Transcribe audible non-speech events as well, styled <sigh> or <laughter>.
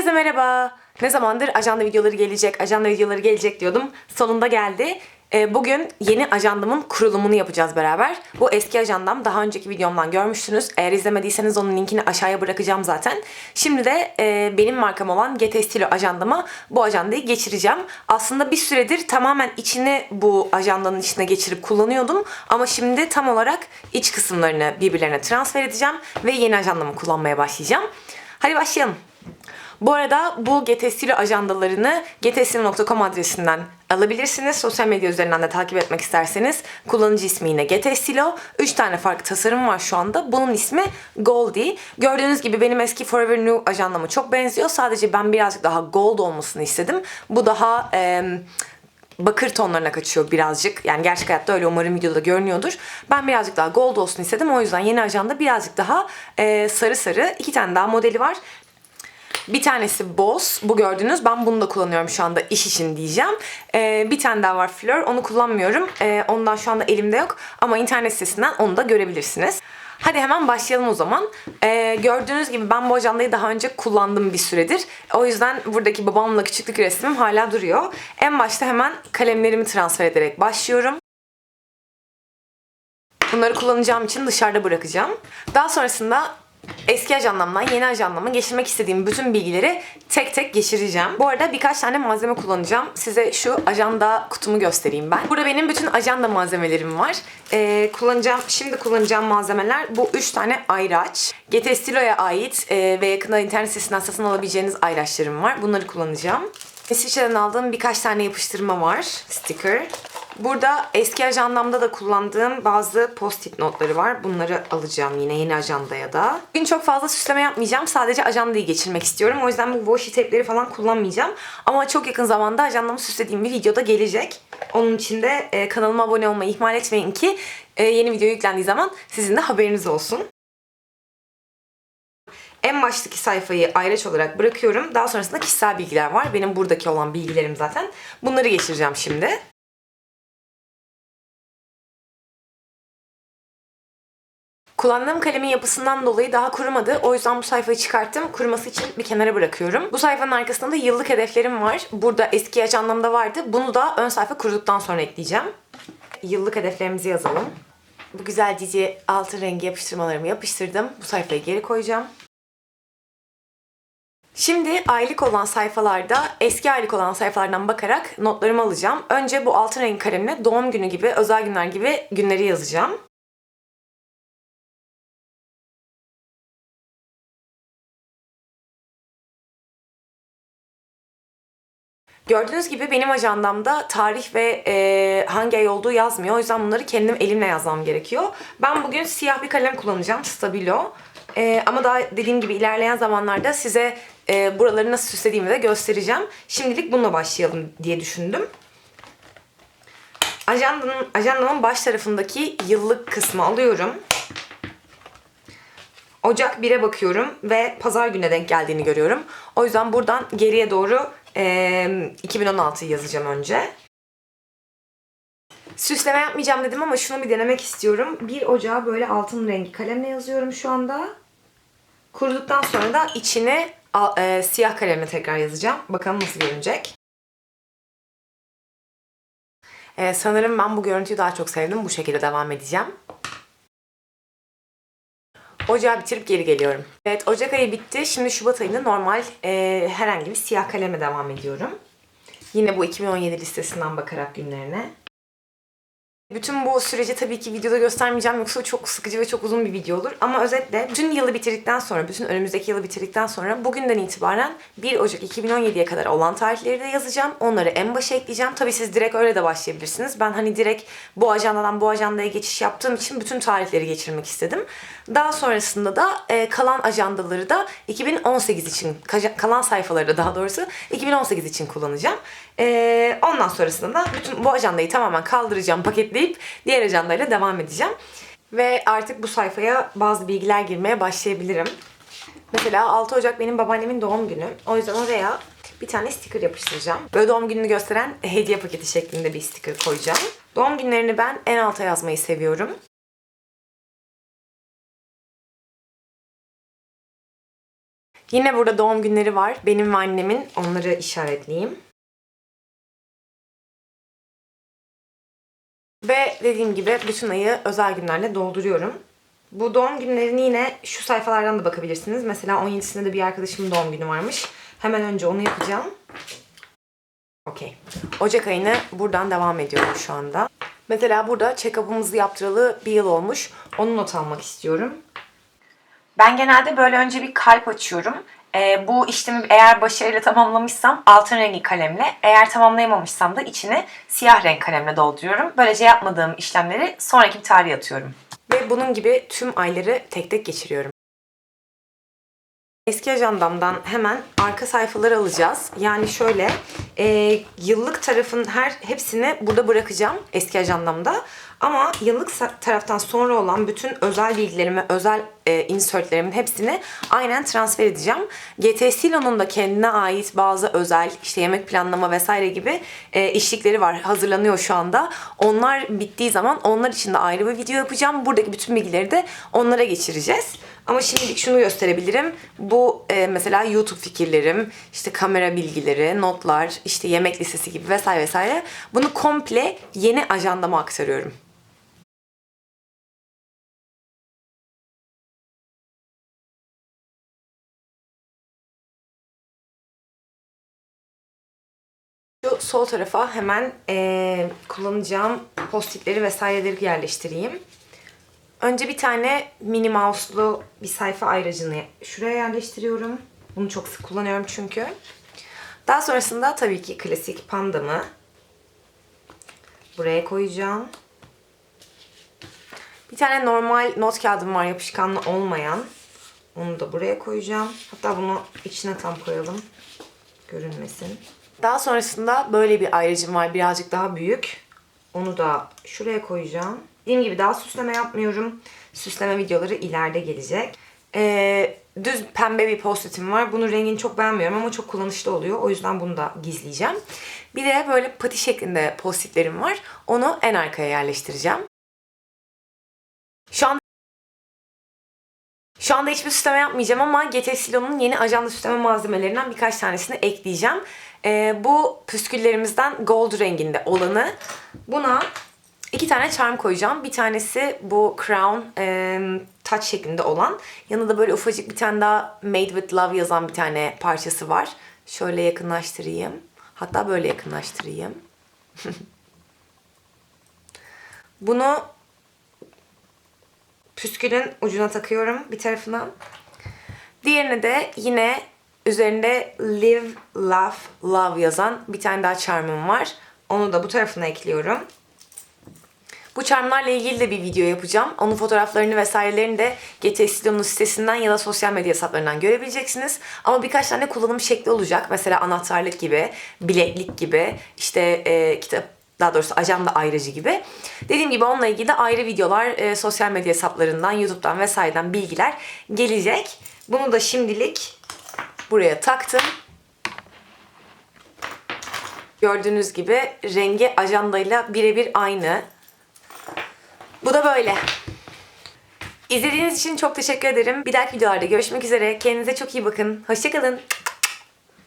Herkese merhaba. Ne zamandır ajanda videoları gelecek, ajanda videoları gelecek diyordum. Sonunda geldi. Ee, Bugün yeni ajandamın kurulumunu yapacağız beraber. Bu eski ajandam. Daha önceki videomdan görmüştünüz. Eğer izlemediyseniz onun linkini aşağıya bırakacağım zaten. Şimdi de e, benim markam olan GT Stilo ajandama bu ajandayı geçireceğim. Aslında bir süredir tamamen içini bu ajandanın içine geçirip kullanıyordum. Ama şimdi tam olarak iç kısımlarını birbirlerine transfer edeceğim. Ve yeni ajandamı kullanmaya başlayacağım. Hadi başlayalım. Bu arada bu GTSilo ajandalarını gtsilo.com adresinden alabilirsiniz. Sosyal medya üzerinden de takip etmek isterseniz kullanıcı ismi yine GTSilo. 3 tane farklı tasarım var şu anda. Bunun ismi Goldie. Gördüğünüz gibi benim eski Forever New ajandama çok benziyor. Sadece ben birazcık daha gold olmasını istedim. Bu daha... em, bakır tonlarına kaçıyor birazcık. Yani gerçek hayatta öyle umarım videoda görünüyordur. Ben birazcık daha gold olsun istedim. O yüzden yeni ajanda birazcık daha e, sarı sarı. iki tane daha modeli var. Bir tanesi Boss. Bu gördüğünüz. Ben bunu da kullanıyorum şu anda iş için diyeceğim. Ee, bir tane daha var Fleur. Onu kullanmıyorum. Ee, ondan şu anda elimde yok. Ama internet sitesinden onu da görebilirsiniz. Hadi hemen başlayalım o zaman. Ee, gördüğünüz gibi ben bu ajandayı daha önce kullandım bir süredir. O yüzden buradaki babamla küçüklük resmim hala duruyor. En başta hemen kalemlerimi transfer ederek başlıyorum. Bunları kullanacağım için dışarıda bırakacağım. Daha sonrasında eski ajandamdan yeni ajandama geçirmek istediğim bütün bilgileri tek tek geçireceğim. Bu arada birkaç tane malzeme kullanacağım. Size şu ajanda kutumu göstereyim ben. Burada benim bütün ajanda malzemelerim var. Ee, kullanacağım, şimdi kullanacağım malzemeler bu 3 tane ayraç. GT Stilo'ya ait e, ve yakında internet sitesinden satın alabileceğiniz ayraçlarım var. Bunları kullanacağım. İsviçre'den aldığım birkaç tane yapıştırma var. Sticker. Burada eski ajandamda da kullandığım bazı post-it notları var. Bunları alacağım yine yeni ajandaya da. Bugün çok fazla süsleme yapmayacağım. Sadece ajandayı geçirmek istiyorum. O yüzden bu washi tape'leri falan kullanmayacağım. Ama çok yakın zamanda ajandamı süslediğim bir videoda gelecek. Onun için de e, kanalıma abone olmayı ihmal etmeyin ki e, yeni video yüklendiği zaman sizin de haberiniz olsun. En baştaki sayfayı ayraç olarak bırakıyorum. Daha sonrasında kişisel bilgiler var. Benim buradaki olan bilgilerim zaten. Bunları geçireceğim şimdi. Kullandığım kalemin yapısından dolayı daha kurumadı. O yüzden bu sayfayı çıkarttım. Kuruması için bir kenara bırakıyorum. Bu sayfanın arkasında da yıllık hedeflerim var. Burada eski ajandamda vardı. Bunu da ön sayfa kuruduktan sonra ekleyeceğim. Yıllık hedeflerimizi yazalım. Bu güzel cici altın rengi yapıştırmalarımı yapıştırdım. Bu sayfayı geri koyacağım. Şimdi aylık olan sayfalarda eski aylık olan sayfalardan bakarak notlarımı alacağım. Önce bu altın renk kalemle doğum günü gibi, özel günler gibi günleri yazacağım. Gördüğünüz gibi benim ajandamda tarih ve e, hangi ay olduğu yazmıyor. O yüzden bunları kendim elimle yazmam gerekiyor. Ben bugün siyah bir kalem kullanacağım. Stabilo. E, ama daha dediğim gibi ilerleyen zamanlarda size e, buraları nasıl süslediğimi de göstereceğim. Şimdilik bununla başlayalım diye düşündüm. Ajandanın, ajandamın baş tarafındaki yıllık kısmı alıyorum. Ocak 1'e bakıyorum ve pazar güne denk geldiğini görüyorum. O yüzden buradan geriye doğru e, 2016 yazacağım önce. Süsleme yapmayacağım dedim ama şunu bir denemek istiyorum. 1 Ocağı böyle altın rengi kalemle yazıyorum şu anda. Kuruduktan sonra da içine al- e, siyah kalemle tekrar yazacağım. Bakalım nasıl görünecek. E, sanırım ben bu görüntüyü daha çok sevdim. Bu şekilde devam edeceğim. Ocağı bitirip geri geliyorum. Evet Ocak ayı bitti. Şimdi Şubat ayında normal e, herhangi bir siyah kaleme devam ediyorum. Yine bu 2017 listesinden bakarak günlerine. Bütün bu süreci tabii ki videoda göstermeyeceğim yoksa çok sıkıcı ve çok uzun bir video olur. Ama özetle bütün yılı bitirdikten sonra, bütün önümüzdeki yılı bitirdikten sonra bugünden itibaren 1 Ocak 2017'ye kadar olan tarihleri de yazacağım. Onları en başa ekleyeceğim. Tabii siz direkt öyle de başlayabilirsiniz. Ben hani direkt bu ajandadan bu ajandaya geçiş yaptığım için bütün tarihleri geçirmek istedim. Daha sonrasında da e, kalan ajandaları da 2018 için, kalan sayfaları da daha doğrusu 2018 için kullanacağım. E, ondan sonrasında da bütün bu ajandayı tamamen kaldıracağım, paketleyip diğer ajandayla devam edeceğim. Ve artık bu sayfaya bazı bilgiler girmeye başlayabilirim. Mesela 6 Ocak benim babaannemin doğum günü. O yüzden oraya bir tane sticker yapıştıracağım. Böyle doğum gününü gösteren hediye paketi şeklinde bir sticker koyacağım. Doğum günlerini ben en alta yazmayı seviyorum. Yine burada doğum günleri var. Benim ve annemin. Onları işaretleyeyim. Ve dediğim gibi bütün ayı özel günlerle dolduruyorum. Bu doğum günlerini yine şu sayfalardan da bakabilirsiniz. Mesela 17'sinde de bir arkadaşımın doğum günü varmış. Hemen önce onu yapacağım. Okey. Ocak ayını buradan devam ediyorum şu anda. Mesela burada check-up'ımızı yaptıralı bir yıl olmuş. Onu not almak istiyorum. Ben genelde böyle önce bir kalp açıyorum. Ee, bu işlemi eğer başarıyla tamamlamışsam altın rengi kalemle, eğer tamamlayamamışsam da içini siyah renk kalemle dolduruyorum. Böylece yapmadığım işlemleri sonraki bir tarihe atıyorum. Ve bunun gibi tüm ayları tek tek geçiriyorum. Eski ajandamdan hemen arka sayfaları alacağız. Yani şöyle e, yıllık tarafın her hepsini burada bırakacağım eski ajandamda. Ama yıllık taraftan sonra olan bütün özel bilgilerimi, özel e, insertlerimin hepsini aynen transfer edeceğim. GT Silo'nun da kendine ait bazı özel işte yemek planlama vesaire gibi e, işlikleri var. Hazırlanıyor şu anda. Onlar bittiği zaman onlar için de ayrı bir video yapacağım. Buradaki bütün bilgileri de onlara geçireceğiz. Ama şimdilik şunu gösterebilirim. Bu e, mesela YouTube fikirlerim, işte kamera bilgileri, notlar, işte yemek listesi gibi vesaire vesaire. Bunu komple yeni ajandama aktarıyorum. Şu sol tarafa hemen e, kullanacağım postitleri vesaireleri yerleştireyim. Önce bir tane mini mouse'lu bir sayfa ayracını şuraya yerleştiriyorum. Bunu çok sık kullanıyorum çünkü. Daha sonrasında tabii ki klasik pandamı buraya koyacağım. Bir tane normal not kağıdım var yapışkanlı olmayan. Onu da buraya koyacağım. Hatta bunu içine tam koyalım. Görünmesin. Daha sonrasında böyle bir ayrıcım var birazcık daha büyük. Onu da şuraya koyacağım. Dediğim gibi daha süsleme yapmıyorum. Süsleme videoları ileride gelecek. Ee, düz pembe bir post-it'im var. Bunun rengini çok beğenmiyorum ama çok kullanışlı oluyor. O yüzden bunu da gizleyeceğim. Bir de böyle pati şeklinde post-it'lerim var. Onu en arkaya yerleştireceğim. Şu an şu anda hiçbir süsleme yapmayacağım ama GT Silo'nun yeni ajanda süsleme malzemelerinden birkaç tanesini ekleyeceğim. Ee, bu püsküllerimizden gold renginde olanı. Buna iki tane charm koyacağım. Bir tanesi bu crown e, touch şeklinde olan. Yanında böyle ufacık bir tane daha made with love yazan bir tane parçası var. Şöyle yakınlaştırayım. Hatta böyle yakınlaştırayım. <laughs> Bunu püskülün ucuna takıyorum bir tarafına. Diğerini de yine üzerinde live, laugh, love yazan bir tane daha charmım var. Onu da bu tarafına ekliyorum. Bu charmlarla ilgili de bir video yapacağım. Onun fotoğraflarını vesairelerini de GT Studio'nun sitesinden ya da sosyal medya hesaplarından görebileceksiniz. Ama birkaç tane kullanım şekli olacak. Mesela anahtarlık gibi, bileklik gibi, işte e, kitap daha doğrusu ajanda ayrıcı gibi. Dediğim gibi onunla ilgili de ayrı videolar e, sosyal medya hesaplarından, YouTube'dan vesaireden bilgiler gelecek. Bunu da şimdilik buraya taktım. Gördüğünüz gibi rengi ajandayla birebir aynı. Bu da böyle. İzlediğiniz için çok teşekkür ederim. Bir dahaki videolarda görüşmek üzere. Kendinize çok iyi bakın. Hoşçakalın.